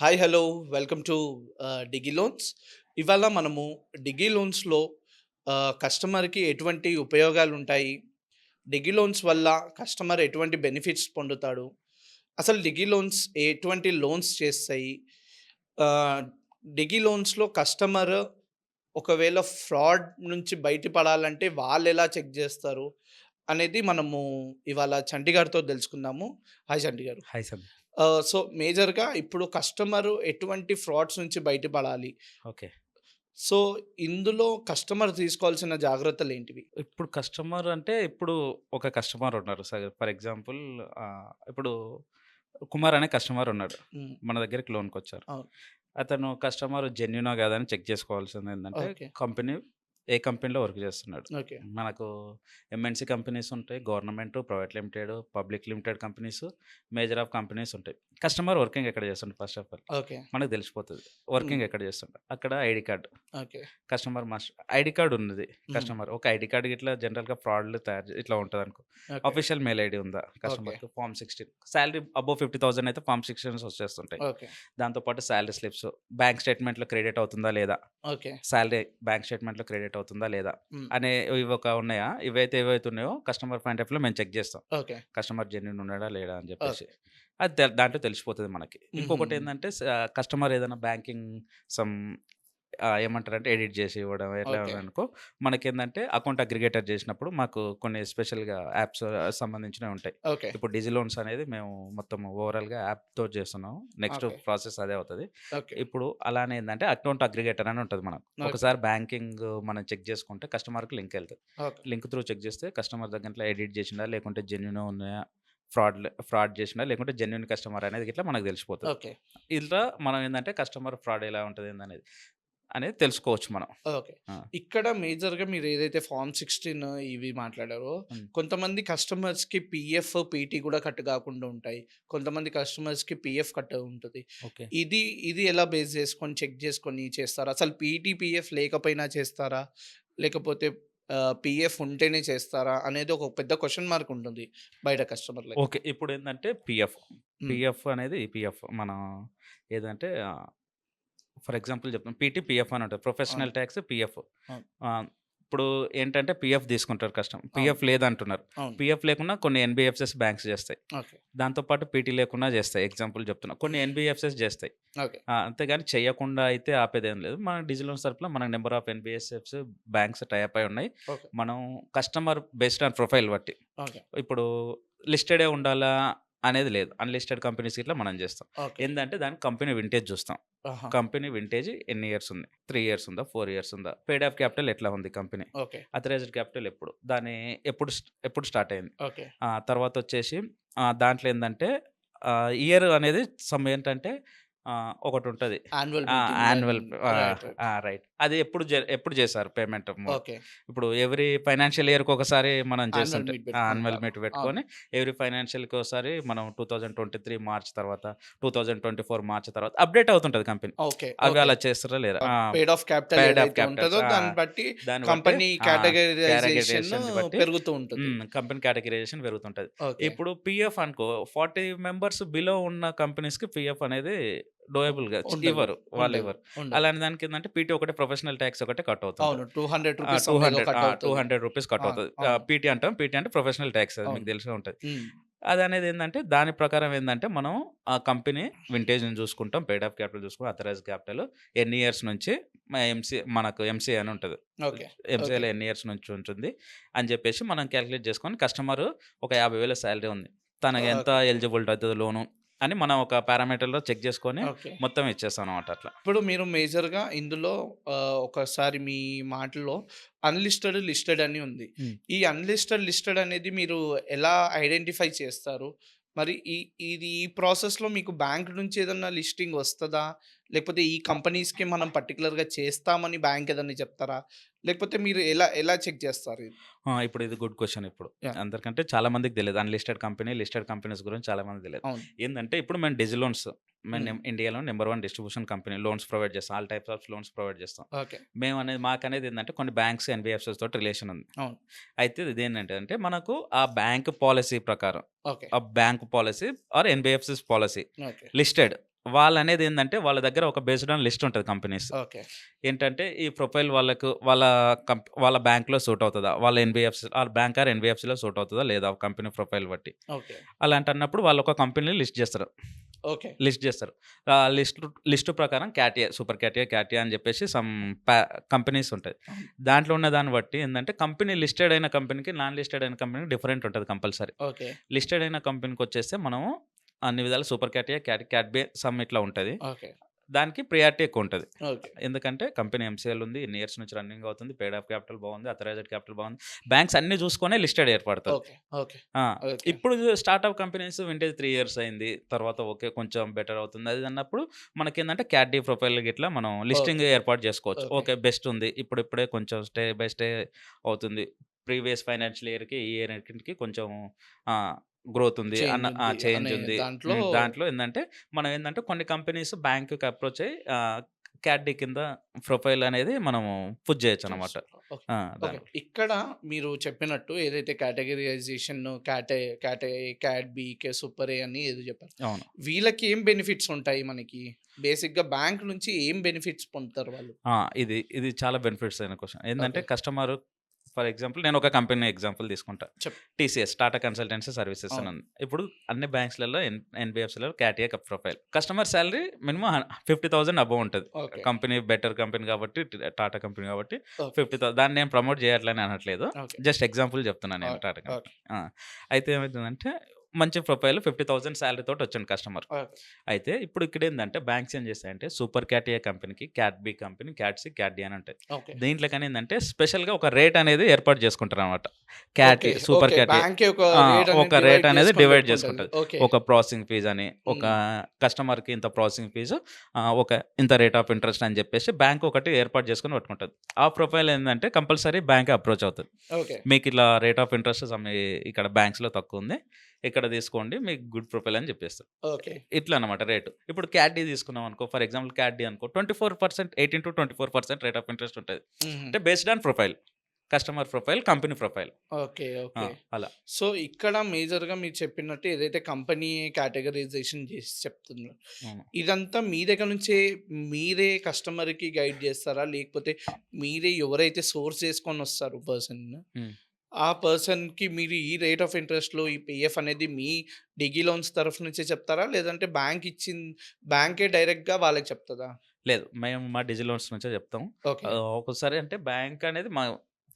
Hi hello welcome to Digi Loans. ఇవాళ మనము Digi లోన్స్లో కస్టమర్కి ఎటువంటి ఉపయోగాలు ఉంటాయి డిగి లోన్స్ వల్ల కస్టమర్ ఎటువంటి బెనిఫిట్స్ పొందుతాడు? అసలు డిగి లోన్స్ ఎటువంటి లోన్స్ చేస్తాయి? డిగి లోన్స్లో కస్టమర్ ఒకవేళ ఫ్రాడ్ నుంచి బయటపడాలంటే వాళ్ళు ఎలా చెక్ చేస్తారు? అనేది మనము ఇవాళ చంటి గారితో తెలుసుకుందాము. హాయ్ చంటి గారు హాయ్ సార్ సో మేజర్గా ఇప్పుడు కస్టమర్ ఎటువంటి ఫ్రాడ్స్ నుంచి బయటపడాలి. ఓకే. సో ఇందులో కస్టమర్ తీసుకోవాల్సిన జాగ్రత్తలు ఏంటివి? ఇప్పుడు కస్టమర్ అంటే ఇప్పుడు ఒక కస్టమర్ ఉన్నారు. సార్ ఫర్ ఎగ్జాంపుల్ ఇప్పుడు కుమార్ అనే కస్టమర్ ఉన్నాడు. మన దగ్గరికి లోన్కి వచ్చారు. అతను కస్టమర్ జెన్యునా కాదని చెక్ చేసుకోవాల్సింది ఏంటంటే కంపెనీ ఏ కంపెనీలో వర్క్ చేస్తున్నాడు. ఓకే. మనకు ఎంఎన్సీ కంపెనీస్ ఉంటాయి government private limited public limited companies major of companies ఉంటాయి. కస్టమర్ వర్కింగ్ ఎక్కడ చేస్తుండే ఫస్ట్ ఆఫ్ ఆల్? ఓకే. మనకు తెలిసిపోతుంది. వర్కింగ్. ఎక్కడ చేస్తుండే? అక్కడ ID card. Okay. Customer master ID card ఉన్నది కస్టమర్. ఒక ఐడి కార్డ్ ఇట్లా జనరల్గా ఫ్రాడ్లు తయారు ఇట్లా ఉంటుంది అనుకో. అఫీషియల్ మెయిల్ ఐడి ఉందా కస్టమర్కి? Form sixteen salary above fifty thousand అయితే ఫామ్ సిక్స్టీన్స్ వచ్చేస్తుంటాయి. ఓకే. దాంతోపాటు శాలరీ స్లిప్స్ బ్యాంక్ స్టేట్మెంట్లో క్రెడిట్ అవుతుందా లేదా? ఓకే. శాలరీ బ్యాంక్ స్టేట్మెంట్లో క్రెడిట్ అవుతుందా? లేదా. అనే ఇవి ఒక ఉన్నాయా? ఇవైతే ఏవైతే ఉన్నాయో కస్టమర్ పాయింట్ ఆఫ్లో మేము చెక్ చేస్తాం. ఓకే. కస్టమర్ జెన్యున్ ఉన్నాడా? లేడా? అని చెప్పేసి. అది దాంట్లో తెలిసిపోతుంది మనకి. ఇంకొకటి. ఏంటంటే కస్టమర్ ఏదైనా బ్యాంకింగ్ సమ్ ఏమంటారంటే ఎడిట్ చేసి ఇవ్వడం ఎట్లా. అనుకో మనకి ఏంటంటే అకౌంట్ అగ్రిగేటర్ చేసినప్పుడు మాకు కొన్ని స్పెషల్గా యాప్స్ సంబంధించినవి ఉంటాయి. ఇప్పుడు డిజి లోన్స్ అనేది మేము మొత్తం ఓవరాల్గా యాప్తో చేస్తున్నాం. నెక్స్ట్. ప్రాసెస్ అదే అవుతుంది. ఇప్పుడు అలానే ఏంటంటే అకౌంట్ అగ్రిగేటర్ అని ఉంటుంది మనకు. ఒకసారి బ్యాంకింగ్ మనం చెక్ చేసుకుంటే కస్టమర్కి లింక్ వెళ్తుంది. లింక్ త్రూ చెక్ చేస్తే కస్టమర్ దగ్గర ఎడిట్ చేసిందా లేకుంటే జెన్యున్ ఉన్నాయా ఫ్రాడ్ ఫ్రాడ్ చేసిందా లేకుంటే జెన్యున్ కస్టమర్ అనేది ఇట్లా మనకు తెలిసిపోతుంది. ఇలా మనం ఏంటంటే కస్టమర్ ఫ్రాడ్ ఎలా ఉంటుంది ఏందనేది. అనేది తెలుసుకోవచ్చు మనం. ఓకే. ఇక్కడ మేజర్గా మీరు ఏదైతే ఫార్మ్ సిక్స్టీన్ ఇవి మాట్లాడారో. కొంతమంది కస్టమర్స్కి పిఎఫ్ పీటీ కూడా కట్ కాకుండా ఉంటాయి. కొంతమంది కస్టమర్స్కి పిఎఫ్ కట్ ఉంటుంది. ఇది ఇది ఎలా బేస్ చేసుకొని చెక్ చేసుకొని చేస్తారా? అసలు పీటీ పిఎఫ్ లేకపోయినా చేస్తారా? లేకపోతే పిఎఫ్ ఉంటేనే చేస్తారా? అనేది ఒక పెద్ద క్వశ్చన్ మార్క్ ఉంటుంది బయట కస్టమర్లకి ఓకే. ఇప్పుడు ఏంటంటే పిఎఫ్ పిఎఫ్ అనేది పిఎఫ్ మన ఏదంటే ఫర్ ఎగ్జాంపుల్ చెప్తాం పీటీ పిఎఫ్ అని ఉంటుంది. Professional tax PF. ఇప్పుడు ఏంటంటే పిఎఫ్ తీసుకుంటారు కష్టం. పిఎఫ్ లేదంటున్నారు. పిఎఫ్ లేకుండా కొన్ని ఎన్బిఎఫ్ఎస్ బ్యాంక్స్ చేస్తాయి. దాంతోపాటు పీటీ లేకుండా చేస్తాయి. ఎగ్జాంపుల్ చెప్తున్నా. కొన్ని ఎన్బిఎఫ్ఎస్ చేస్తాయి. అంతేగాని చేయకుండా అయితే ఆపేదేం లేదు. మన డిజిటల్ తరపున మన number of NBSFs banks type అయి ఉన్నాయి. మనం కస్టమర్ బేస్డ్ ఆన్ ప్రొఫైల్ బట్టి. ఇప్పుడు లిస్టెడే ఉండాలా? అనేది లేదు. అన్లిస్టెడ్ కంపెనీస్ ఇట్లా మనం చేస్తాం. ఏంటంటే దానికి కంపెనీ వింటేజ్ చూస్తాం. కంపెనీ వింటేజ్ ఎన్ని ఇయర్స్ ఉంది? త్రీ ఇయర్స్ ఉందా? ఫోర్ ఇయర్స్ ఉందా? పేడ్ ఆఫ్ క్యాపిటల్ ఎట్లా ఉంది కంపెనీ? అథరైజ్డ్ క్యాపిటల్ ఎప్పుడు? దాని ఎప్పుడు ఎప్పుడు స్టార్ట్ అయింది? తర్వాత వచ్చేసి దాంట్లో ఏంటంటే ఇయర్ అనేది సమ్ ఏంటంటే ఒకటి ఉంటుంది. Annual right. అది ఎప్పుడు ఎప్పుడు చేశారు పేమెంట్ ఇప్పుడు ఎవ్రీ ఫైనాన్షియల్ ఇయర్కి ఒకసారి మనం చేస్తుంటే. యాన్యువల్ మీట్ పెట్టుకొని ఎవ్రీ ఫైనాన్షియల్కి ఒకసారి మనం two thousand twenty three March తర్వాత two thousand twenty four March తర్వాత అప్డేట్ అవుతుంటుంది కంపెనీ. అవి అలా చేస్తారా లేదా? పేడ్ ఆఫ్ క్యాపిటల్ దాన్ని బట్టి కంపెనీ కేటగరైజేషన్ బట్టి, పెరుగుతూ ఉంటుంది. కంపెనీ కేటగిరైజేషన్ పెరుగుతుంటది. ఇప్పుడు పిఎఫ్ అనుకో ఫార్టీ మెంబర్స్ బిలో ఉన్న కంపెనీస్కి పిఎఫ్ అనేది డోయబుల్గా ఇవ్వరు వాళ్ళు ఇవ్వరు. అలాంటి దానికి ఏంటంటే పీటీ ఒకటే ప్రొఫెషనల్ ట్యాక్స్ ఒకటే కట్ అవుతుంది two hundred two hundred two hundred rupees cut అవుతుంది. పీటీ అంటాం పీటీ అంటే ప్రొఫెషనల్ ట్యాక్స్ అది మీకు. తెలిసే ఉంటుంది. అది అనేది ఏంటంటే దాని ప్రకారం ఏంటంటే మనం ఆ కంపెనీ వింటేజ్ చూసుకుంటాం పేడ్ ఆఫ్ క్యాపిటల్ చూసుకుంటాం అథరైజ్ క్యాపిటల్ ఎన్ని ఇయర్స్ నుంచి ఎంసీ మనకు ఎంసీ అని ఉంటుంది. ఎంసీఏలో ఎన్ని ఇయర్స్ నుంచి ఉంటుంది అని చెప్పేసి మనం క్యాలిక్యులేట్ చేసుకొని కస్టమర్ ఒక యాభై వేల శాలరీ ఉంది. తనకి ఎంత ఎలిజిబుల్ అవుతుంది లోను అని మనం ఒక పారామీటర్లో చెక్ చేసుకొని మొత్తం ఇచ్చేస్తాం అనమాట అట్లా. ఇప్పుడు మీరు మేజర్గా ఇందులో ఒకసారి మీ మాటలో అన్లిస్టెడ్ లిస్టెడ్ అని ఉంది. ఈ అన్లిస్టెడ్ లిస్టెడ్ అనేది మీరు ఎలా ఐడెంటిఫై చేస్తారు? మరి ఈ ఇది ఈ ప్రాసెస్లో మీకు బ్యాంక్ నుంచి ఏదన్నా లిస్టింగ్ వస్తుందా? లేకపోతే ఈ కంపెనీస్కి మనం పర్టికులర్గా చేస్తామని బ్యాంక్ ఏదన్నా చెప్తారా? లేకపోతే మీరు ఎలా ఎలా చెక్ చేస్తారు ఇప్పుడు ఇది గుడ్ క్వశ్చన్ ఇప్పుడు. అందరికంటే చాలా మందికి తెలియదు అన్లిస్టెడ్ కంపెనీ లిస్టెడ్ కంపెనీస్ గురించి చాలా మంది తెలియదు ఏంటంటే ఇప్పుడు మేము డిజి లోన్స్ మేము ఇండియాలో number one distribution company loans provide చేస్తాం. All types of loans provide చేస్తాం. మేము అనేది మాకు అనేది ఏంటంటే కొన్ని బ్యాంక్స్ ఎన్బిఎఫ్సిస్ తోటి రిలేషన్ ఉంది. అయితే ఇది ఏంటంటే అంటే మనకు ఆ బ్యాంక్ పాలసీ ప్రకారం ఆ bank policy or NBFCs policy okay. Listed వాళ్ళనేది ఏందంటే వాళ్ళ దగ్గర ఒక బేస్డ్ ఆన్ లిస్ట్ ఉంటది కంపెనీస్. ఓకే. ఏంటంటే ఈ ప్రొఫైల్ వాళ్ళకు వాళ్ళ కంప్ వాళ్ళ బ్యాంక్‌లో సూట్ అవుతదా? వాళ్ళ ఎన్‌బీఎఫ్‌సి ఆర్ బ్యాంక్ ఆర్ ఎన్‌బీఎఫ్‌సిలో సూట్ అవుతదా? లేదా? కంపెనీ ప్రొఫైల్ బట్టి. ఓకే. అలాంటన్నప్పుడు వాళ్ళు ఒక కంపెనీని లిస్ట్ చేస్తారు. ఓకే. లిస్ట్ చేస్తారు. ఆ లిస్ట్ లిస్ట్ ప్రకారం క్యాటియా, సూపర్ క్యాటియా, క్యాటియా అని చెప్పేసి సమ్ కంపెనీస్ ఉంటాయి. దాంట్లో ఉన్న దాన్ని బట్టి ఏందంటే కంపెనీ లిస్టెడ్ అయిన కంపెనీకి, నాన్ లిస్టెడ్ అయిన కంపెనీకి డిఫరెంట్ ఉంటది కంపల్సరీ. ఓకే. లిస్టెడ్ అయిన కంపెనీకొచ్చేస్తే మనము అన్ని విధాల super cat A, cat cat B some ఇట్లా ఉంటది. దానికి ప్రియారిటీ ఎక్కువుంటది. ఓకే. ఎందుకంటే కంపెనీ ఎంసీఎల్ ఉంది. ఎన్ని ఇయర్స్ నుంచి రన్నింగ్ అవుతుంది. పెయిడ్ అప్ క్యాపిటల్ బాగుంది. అథరైజ్డ్ క్యాపిటల్ బాగుంది. బ్యాంక్స్ అన్నీ చూసుకొనే లిస్టెడ్ ఏర్పడతది. ఓకే. ఇప్పుడు స్టార్టప్ కంపెనీస్ వింటేజ్ 3 ఇయర్స్ అయింది. తర్వాత ఓకే కొంచెం బెటర్ అవుతుంది. అది అన్నప్పుడు మనకేందంటే క్యాట్ డి ప్రొఫైల్ గిట్లా మనం లిస్టింగ్. ఏర్పాటు చేసుకోవచ్చు. ఓకే. బెస్ట్ ఉంది. ఇప్పుడిప్పుడే కొంచెం స్టే బై స్టే అవుతుంది. ప్రీవియస్ ఫైనాన్షియల్ ఇయర్‌కి ఈ ఇయర్‌కి కొంచెం గ్రోత్ ఉంది అన్న చేంజ్ ఆ! ఉంది చేంజ్ అనే ఉంది. దాంట్లో. దాంట్లో ఏందంటే మనం ఏందంటే కొన్ని కంపెనీస్ బ్యాంక్‌కి అప్రోచ్ అయ్యి ఆహ్, క్యాట్ డి కింద ప్రొఫైల్ అనేది మనము. ఓకే. ఆ! ఓకే. దాన్ని. ఇక్కడ మీరు చెప్పినట్టు ఏదైతే categorization cat cat cat B, K super A అని ఏదో చెప్పారు. అవును. వీళ్ళకి ఏం బెనిఫిట్స్ ఉంటాయి మనకి? బేసిక్‌గా బ్యాంక్ నుంచి ఏం బెనిఫిట్స్ పొందుతారు వాళ్ళు? ఆ! ఇది ఇది చాలా బెనిఫిట్స్ అయిన. ఏందంటే ఓకే. కస్టమర్ ఫర్ ఎగ్జాంపుల్ నేను ఒక కంపెనీ ఎగ్జాంపుల్ తీసుకుంటా. టీసీఎస్ టాటా కన్సల్టెన్సీ సర్వీసెస్ అని. ఇప్పుడు అన్ని బ్యాంక్స్‌లలో ఎన్ ఎన్‌బీఎఫ్‌సిలో cat A cup profile. Customer salary minimum హ 50,000 అబోవ్ ఉంటది. కంపెనీ బెటర్ కంపెనీ కాబట్టి టాటా కంపెనీ కాబట్టి. 50,000 దాన్ని నేను ప్రమోట్ చేయట్లని అనట్లేదు. జస్ట్ ఎగ్జాంపుల్ చెప్తున్నాను నేను. టాటా కంపెనీ. అయితే ఏమైతుందంటే మంచి ప్రొఫైల్ 50,000 సాలరీ తోటి వచ్చిండు కస్టమర్. అయితే ఇప్పుడు ఇక్కడేందంటే బ్యాంక్స్ ఏం చేస్తాయంటే సూపర్ క్యాటియా కంపెనీకి cat B company, cat C, cat D అని ఉంటాయి. దీంట్లో కానీ ఏందంటే స్పెషల్‌గా ఒక రేట్ అనేది ఏర్పాటు చేసుకుంటారనమాట. ఓకే. క్యాటి, సూపర్ బ్యాంకే ఒక! రేట్ అనేది డివైడ్. ఓకే. ఒక ప్రాసెసింగ్ ఫీజ్ అని, ఒక. కస్టమర్‌కి ఇంత ప్రాసెసింగ్ ఫీజు ఒక ఇంత రేట్ ఆఫ్ ఇంట్రెస్ట్ అని చెప్పేసి బ్యాంక్ ఒకటి ఏర్పాటు చేసుకొని పెట్టుకుంటది. ఆ ప్రొఫైల్ ఏందంటే కంపల్సరీ బ్యాంకే అప్రోచ్ అవుతది. మీకు ఇట్లా రేట్ ఆఫ్ ఇంట్రెస్ట్ ఇక్కడ బ్యాంక్స్‌లో తక్కువుంది. ఇక్కడ తీసుకోండి మీకు గుడ్ ప్రొఫైల్ అని చెప్పేస్తారు. ఓకే. ఇట్లా అన్నమాట రేటు. ఇప్పుడు క్యాట్ డి తీసుకున్నాం అనుకో ఫర్ ఎగ్జాంపుల్ క్యాట్ డి అనుకో 24% 18-24% రేట్ ఆఫ్ ఇంట్రెస్ట్ ఉంటది. అంటే based on profile. Customer profile, company profile. Okay. Okay. అలా. సో, ఇక్కడ మేజర్‌గా మీరు చెప్పినట్టు ఏదైతే కంపెనీ కేటగరైజేషన్ చేసి చెప్తున్నారు. ఇదంతా మీ దగ్గర నుంచే మీరే కస్టమర్‌కి గైడ్ చేస్తారా? లేకపోతే మీరే ఎవరైతే సోర్స్ చేసుకొని వస్తారు పర్సన్. ఆ పర్సన్‌కి మీరు ఈ రేట్ ఆఫ్ ఇంట్రెస్ట్‌లో ఈ పీఎఫ్ అనేది మీ డిగి లోన్స్ తరఫు నుంచే చెప్తారా? లేదంటే బ్యాంక్ ఇచ్చిన బ్యాంకే డైరెక్ట్‌గా వాళ్ళకి చెప్తదా? లేదు. మేము మా డిజి లోన్స్ నుంచే చెప్తాం. ఒక్కోసారి అంటే బ్యాంక్ అనేది మా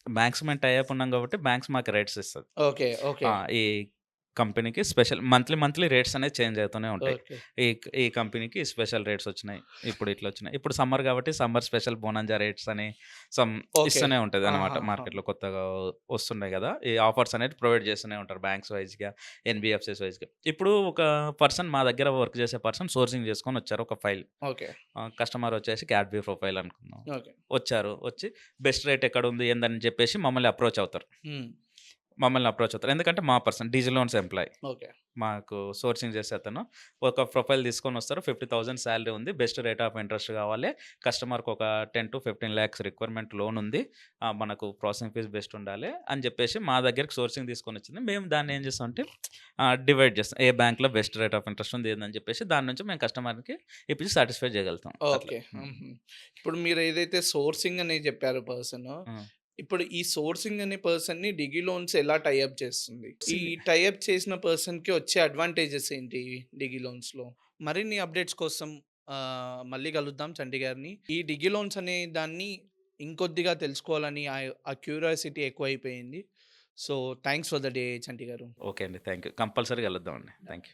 బ్యాంక్స్ మేము టై అప్ ఉన్నాం కాబట్టి బ్యాంక్స్ మాకు రేట్స్ ఇస్తది. ఓకే. ఓకే. ఈ కంపెనీకి స్పెషల్ మంత్లీ, మంత్లీ రేట్స్ అనేది చేంజ్ అవుతూనే ఉంటాయి. ఈ ఈ కంపెనీకి స్పెషల్ రేట్స్ వచ్చినాయి. ఇప్పుడు ఇట్లా వచ్చినాయి. ఇప్పుడు సమ్మర్ కాబట్టి సమ్మర్ స్పెషల్ బోనాంజా రేట్స్ అని సమ్. ఇస్తూనే ఉంటది అనమాట. మార్కెట్‌లో కొత్తగా వస్తున్నాయి కదా! ఈ ఆఫర్స్ అనేది ప్రొవైడ్ చేస్తూనే ఉంటారు బ్యాంక్స్ వైస్‌గా, ఎన్‌బీఎఫ్‌సిస్ వైస్‌గా. ఇప్పుడు ఒక పర్సన్ మా దగ్గర వర్క్ చేసే పర్సన్ సోర్సింగ్ చేసుకొని వచ్చారు ఒక ఫైల్. కస్టమర్ వచ్చేసి క్యాట్ బి ప్రొఫైల్ అనుకుందాం. వచ్చారు. వచ్చి బెస్ట్ రేట్ ఎక్కడుంది ఏందని చెప్పేసి మమ్మల్ని అప్రోచ్ అవుతారు. మమ్మల్ని అప్రోచ్ అవుతారు. ఎందుకంటే మా person digi loans employee. Okay. మాకు సోర్సింగ్ చేసే అతను ఒక ప్రొఫైల్ తీసుకొని వస్తారు. 50,000 సాలరీ ఉంది. బెస్ట్ రేట్ ఆఫ్ ఇంట్రెస్ట్ కావాలి. కస్టమర్‌కి ఒక 10-15 లాక్స్ రిక్వైర్మెంట్ లోన్ ఉంది. మనకు ప్రాసెసింగ్ ఫీస్ బెస్ట్ ఉండాలి అని చెప్పేసి మా దగ్గరికి సోర్సింగ్ తీసుకొని వచ్చింది. మేము దాన్ని ఏం చేస్తామంటే ఆహ్, డివైడ్ చేస్తాం. ఏ బ్యాంక్‌లో బెస్ట్ రేట్ ఆఫ్ ఇంట్రెస్ట్ ఉంది ఏందని చెప్పేసి దాని నుంచి మేము కస్టమర్‌కి ఇప్పించి సాటిస్ఫై చేయగలుగుతాం. ఓకే. ఇప్పుడు మీరు ఏదైతే సోర్సింగ్ అని చెప్పారో పర్సన్. ఇప్పుడు ఈ సోర్సింగ్ అనే పర్సన్‌ని డిగి లోన్స్ ఎలా టై అప్ చేస్తుంది? ఈ See టై అప్ చేసిన పర్సన్‌కి వచ్చే అడ్వాంటేజెస్ ఏంటి డిగి లోన్స్‌లో? మరిన్ని అప్డేట్స్ కోసం మళ్ళీ కలుద్దాం చంటి గారిని. ఈ డిగి లోన్స్ అనే దాన్ని ఇంకొద్దిగా తెలుసుకోవాలని ఆ క్యూరియాసిటీ ఎక్కువైపోయింది. So, thanks for the day Chanti గారు. ఓకే అండి. Thank you. కంపల్సరీ కలుద్దామండి. Thank you.